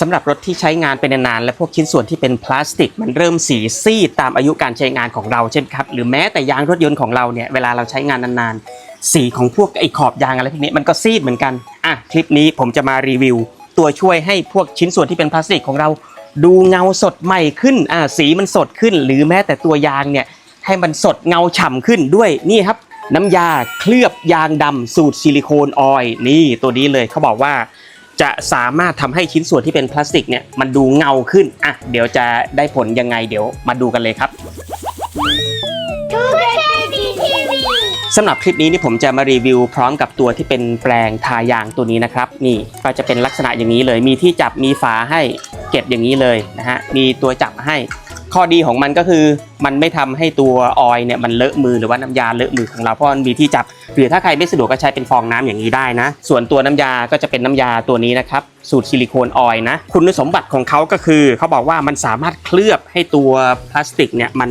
สำหรับรถที่ใช้งานเป็นนานๆและพวกชิ้นส่วนที่เป็นพลาสติก มันเริ่มสีซีดตามอายุการใช้งานของเราเช่นครับหรือแม้แต่ยางรถยนต์ของเราเนี่ยเวลาเราใช้งานนานๆ สีของพวกไอ้ขอบยางอะไรพวกนี้มันก็ซีดเหมือนกันอะคลิปนี้ผมจะมารีวิว ตัวช่วยให้พวกชิ้นส่วนที่เป็นพลาสติกของเรา ดูเงาสดใหม่ขึ้นอ่าสีมันสดขึ้น หรือแม้แต่ตัวยางเนี่ยให้มันสดเงาฉ่ำขึ้นด้วยนี่ครับน้ำยาเคลือบยางดำสูตรซิลิโคนออยล์นี่ตัวนี้เลยเขาบอกว่า จะสามารถทำให้ชิ้นส่วนที่เป็นพลาสติกเนี่ยมันดูเงาขึ้นอะเดี๋ยวจะได้ผลยังไงเดี๋ยวมาดูกันเลยครับสำหรับคลิปนี้นี่ผมจะมารีวิวพร้อมกับตัวที่เป็นแปลงทายางตัวนี้นะครับ นี่ก็จะเป็นลักษณะอย่างนี้เลย มีที่จับมีฝาให้เก็บอย่างนี้เลยนะฮะมีตัวจับให้ ข้อดีของมันก็คือ มันไม่ทำให้ตัวออยเนี่ยมันเลอะมือหรือว่าน้ำยาเลอะมือของเราเพราะมันมีที่จับ หรือถ้าใครไม่สะดวกก็ใช้เป็นฟองน้ำอย่างนี้ได้นะ ส่วนตัวน้ำยาก็จะเป็นน้ำยาตัวนี้นะครับสูตรซิลิโคนออยล์นะ คุณสมบัติของเขาก็คือ เขาบอกว่ามันสามารถเคลือบให้ตัวพลาสติกเนี่ยมัน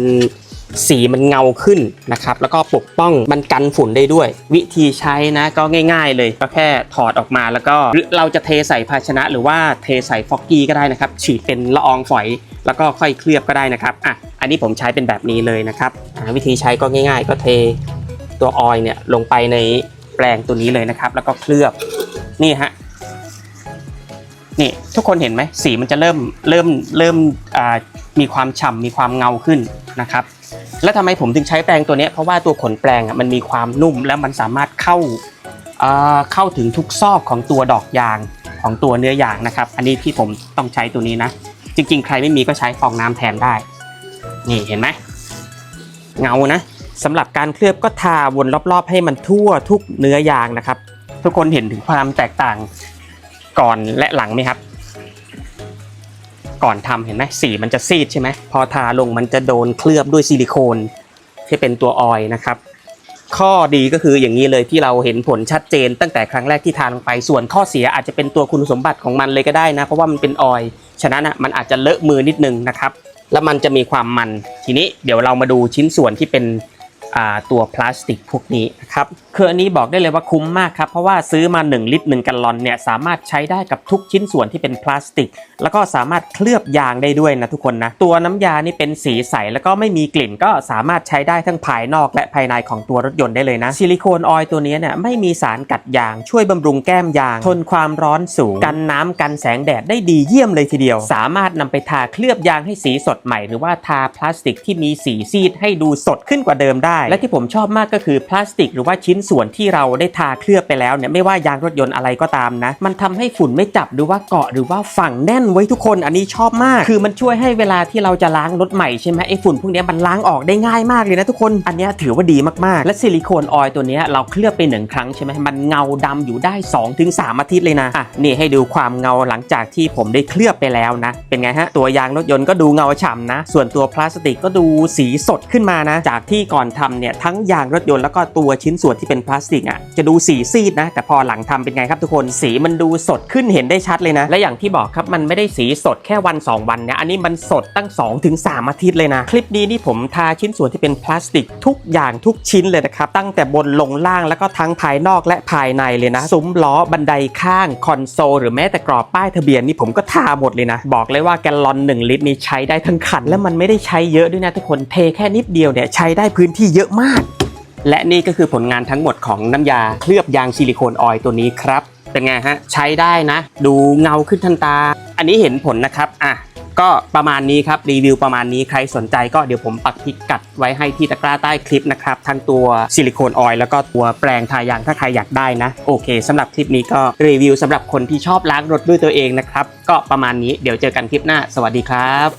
สีมันเงาขึ้นนะครับ แล้วก็ปกป้องมันกันฝุ่นได้ด้วย วิธีใช้นะก็ง่ายๆ เลยก็แค่ถอดออกมาแล้วก็เราจะเทใส่ภาชนะ หรือว่าเทใส่ฟอกกี้ก็ได้นะครับ ฉีดเป็นละอองฝอย แล้วก็ค่อยเคลือบก็ได้นะครับอะอันนี้ผมใช้เป็นแบบนี้เลยนะครับวิธีใช้ก็ง่าย ๆ ก็เท ตัวออยเนี่ยลงไปในแปลงตัวนี้เลยนะครับ แล้วก็เคลือบนี่ฮะนี่ทุกคนเห็นไหมสีมันจะเริ่มเริ่มเริ่มมีความฉ่ำมีความเงาขึ้นนะครับ แล้วทำไมผมถึงใช้แปรงตัวนี้เพราะว่าตัวขนแปรงอะมันมีความนุ่มแล้วมันสามารถเข้าเอ่อเข้าถึงทุกซอกของตัวดอกยางของตัวเนื้อยางนะครับ อันนี้ที่ผมต้องใช้ตัวนี้นะ จริง ๆ ใครไม่มีก็ใช้ฟองน้ำแทนได้ นี่เห็นไหมเงานะ สำหรับการเคลือบก็ทาวนรอบๆ ให้มันทั่วทุกเนื้อยางนะครับ ทุกคนเห็นถึงความแตกต่างก่อนและหลังไหมครับ ก่อนทำเห็นไหมสีมันจะซีดใช่ไหมพอทาลงมันจะโดนเคลือบด้วยซิลิโคนที่เป็นตัวออยนะครับ ข้อดีก็คืออย่างนี้เลยที่เราเห็นผลชัดเจน ตั้งแต่ครั้งแรกที่ทาลงไปส่วนข้อเสียอาจจะเป็นตัวคุณสมบัติของมันเลยก็ได้นะ เพราะว่ามันเป็นออยฉะนั้นอะมันอาจจะเลอะมือนิดนึงนะครับ แล้วมันจะมีความมัน ทีนี้เดี๋ยวเรามาดูชิ้นส่วนที่เป็น ตัวพลาสติกพวกนี้นะครับคืออันนี้บอกได้เลยว่าคุ้มมากครับ เพราะว่าซื้อมา 1 ลิตร 1 กัลลอนเนี่ยสามารถใช้ได้กับทุกชิ้นส่วนที่เป็นพลาสติก แล้วก็สามารถเคลือบยางได้ด้วยนะทุกคนนะ ตัวน้ำยานี่เป็นสีใสแล้วก็ไม่มีกลิ่นก็สามารถใช้ได้ทั้งภายนอกและภายในของตัวรถยนต์ได้เลยนะซิลิโคนออยล์ตัวนี้เนี่ยไม่มีสารกัดยาง ช่วยบำรุงแก้มยาง ทนความร้อนสูง กันน้ำกันแสงแดดได้ดีเยี่ยมเลยทีเดียว สามารถนำไปทาเคลือบยางให้สีสดใหม่ หรือว่าทาพลาสติกที่มีสีซีดให้ดูสดขึ้นกว่าเดิมได้และที่ผมชอบมากก็คือพลาสติก หรือว่าชิ้นส่วนที่เราได้ทาเคลือบไปแล้วเนี่ยไม่ว่ายางรถยนต์อะไรก็ตามนะ มันทำให้ฝุ่นไม่จับหรือว่าเกาะหรือว่าฝังแน่นไว้ทุกคนอันนี้ชอบมาก คือมันช่วยให้เวลาที่เราจะล้างรถใหม่ใช่ไหมไอ้ฝุ่นพวกนี้มันล้างออกได้ง่ายมากเลยนะทุกคนอันนี้ถือว่าดีมากๆ และซิลิโคนออยล์ตัวนี้เราเคลือบไปหนึ่งครั้งใช่ไหมมันเงาดำอยู่ได้ 2-3 อาทิตย์เลยนะอะนี่ให้ดูความเงาหลังจากที่ผมได้เคลือบไปแล้วนะ เป็นไงฮะตัวยางรถยนต์ก็ดูเงาฉ่ำนะ ส่วนตัวพลาสติกก็ดูสีสดขึ้นมานะ จากที่ก่อนทำเนี่ยทั้งยางรถยนต์แล้วก็ตัวชิ้นส่วนที่เป็นพลาสติกอะจะดูสีซีดนะแต่พอหลังทำเป็นไงครับทุกคนสีมันดูสดขึ้นเห็นได้ชัดเลยนะ และอย่างที่บอกครับมันไม่ได้สีสดแค่วัน 2 วันนะอันนี้มันสดตั้ง2-3ถึง3อาทิตย์เลยนะ คลิปนี้นี่ผมทาชิ้นส่วนที่เป็นพลาสติกทุกอย่างทุกชิ้นเลยนะครับตั้งแต่บนลงล่างแล้วก็ทั้งภายนอกและภายในเลยนะซุ้มล้อบันไดข้างคอนโซลหรือแม้แต่กรอบป้ายทะเบียนนี่ผมก็ทาหมดเลยนะ บอกเลยว่าแกลลอน 1 ลิตรนี่ใช้ได้ทั้งคัน และมันไม่ได้ใช้เยอะด้วยนะทุกคนเทแค่นิดเดียวเนี่ยใช้ได้พื้นที่เยอะมาก และนี่ก็คือผลงานทั้งหมดของน้ำยาเคลือบยางซิลิโคนออยล์ตัวนี้ครับ เป็นไงฮะ ใช้ได้นะ ดูเงาขึ้นทันตา อันนี้เห็นผลนะครับอะก็ประมาณนี้ครับรีวิวประมาณนี้ใครสนใจก็เดี๋ยวผมปักพิกัดไว้ให้ที่ตะกร้าใต้คลิปนะครับทั้งตัวซิลิโคนออยล์แล้วก็ตัวแปรงทายางถ้าใครอยากได้นะ โอเคสำหรับคลิปนี้ก็รีวิวสำหรับคนที่ชอบล้างรถด้วยตัวเองนะครับ ก็ประมาณนี้เดี๋ยวเจอกันคลิปหน้า สวัสดีครับ